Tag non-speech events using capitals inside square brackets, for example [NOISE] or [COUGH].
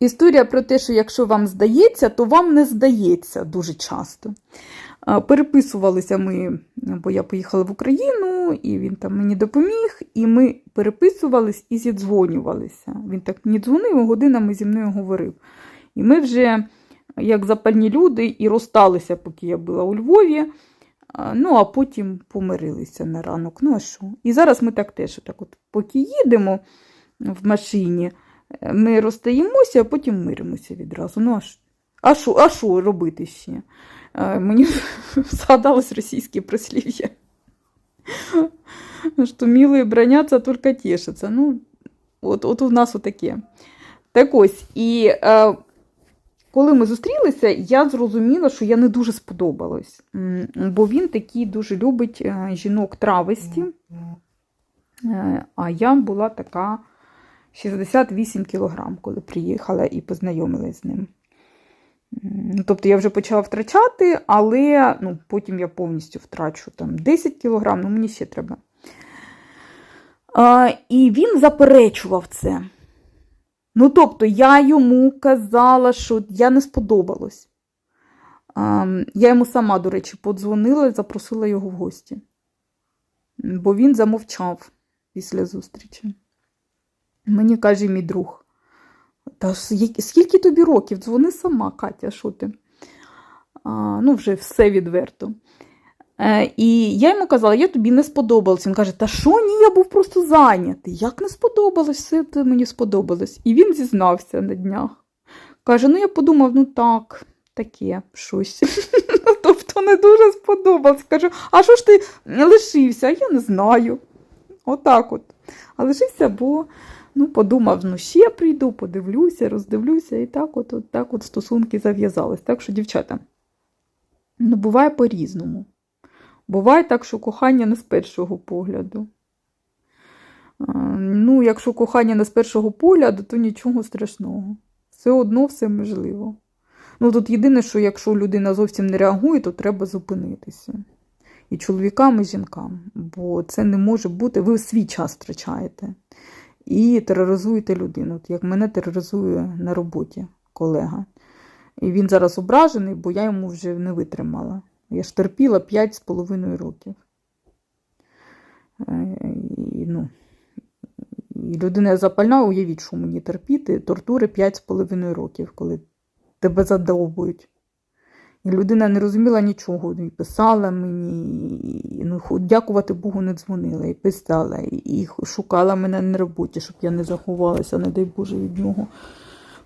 Історія про те, що якщо вам здається, то вам не здається дуже часто. Переписувалися ми, бо я поїхала в Україну, і він там мені допоміг, і ми переписувались і зідзвонювалися. Він так мені дзвонив, годинами зі мною говорив. І ми вже, як запальні люди, і розсталися, поки я була у Львові. Ну, а потім помирилися на ранок. Ну, а що? І зараз ми так теж, так от, поки їдемо в машині, ми розстаємося, а потім миримося відразу. Ну, а що? А що, робити ще? Е, Мені [LAUGHS] згадалось російське прислів'я. [LAUGHS] Що милые бронятся, только тешатся. Ну, от, от у нас отаке. Так ось, і е, коли ми зустрілися, я зрозуміла, що я не дуже сподобалась. Бо він такий дуже любить е, жінок трависті. Е, А я була така 68 кілограм, коли приїхала і познайомилась з ним. Ну, Тобто я вже почала втрачати, але ну, потім я повністю втрачу там 10 кілограм, ну мені ще треба. А, і він заперечував це. Ну, тобто, я йому казала, що я не сподобалось. А, я йому сама, до речі, подзвонила і запросила його в гості. Бо він замовчав після зустрічі. Мені каже мій друг: Та скільки тобі років? Дзвони сама, Катя, що ти? А, ну, вже все відверто. Е, і я йому казала, я тобі не сподобалась. Він каже, та що ні, я був просто зайнятий. Як не сподобалось, все це мені сподобалось. І він зізнався на днях. Каже: ну я подумав, ну так, таке щось. [LAUGHS] Тобто не дуже сподобалось. Кажу, а що ж ти лишився? Я не знаю. Отак от. А лишився, бо ну, подумав, ну ще прийду, подивлюся, роздивлюся, і так от, от, так от стосунки зав'язались. Так що, дівчата, ну, буває по-різному. Буває так, що кохання не з першого погляду. Ну, якщо кохання не з першого погляду, то нічого страшного. Все одно все можливо. Ну, тут єдине, що якщо людина зовсім не реагує, то треба зупинитися. І чоловікам, і жінкам. Бо це не може бути, ви свій час втрачаєте. І тероризуєте людину. Як мене тероризує на роботі колега. І він зараз ображений, бо я йому вже не витримала. Я ж терпіла 5,5 років. Е, І, ну, і людина запальна, уявіть, що мені терпіти, тортури 5,5 років, коли тебе задовбують. Людина не розуміла нічого, і писала мені, і, ну, дякувати Богу, не дзвонила, і писала, і шукала мене на роботі, щоб я не заховалася, не дай Боже, від нього.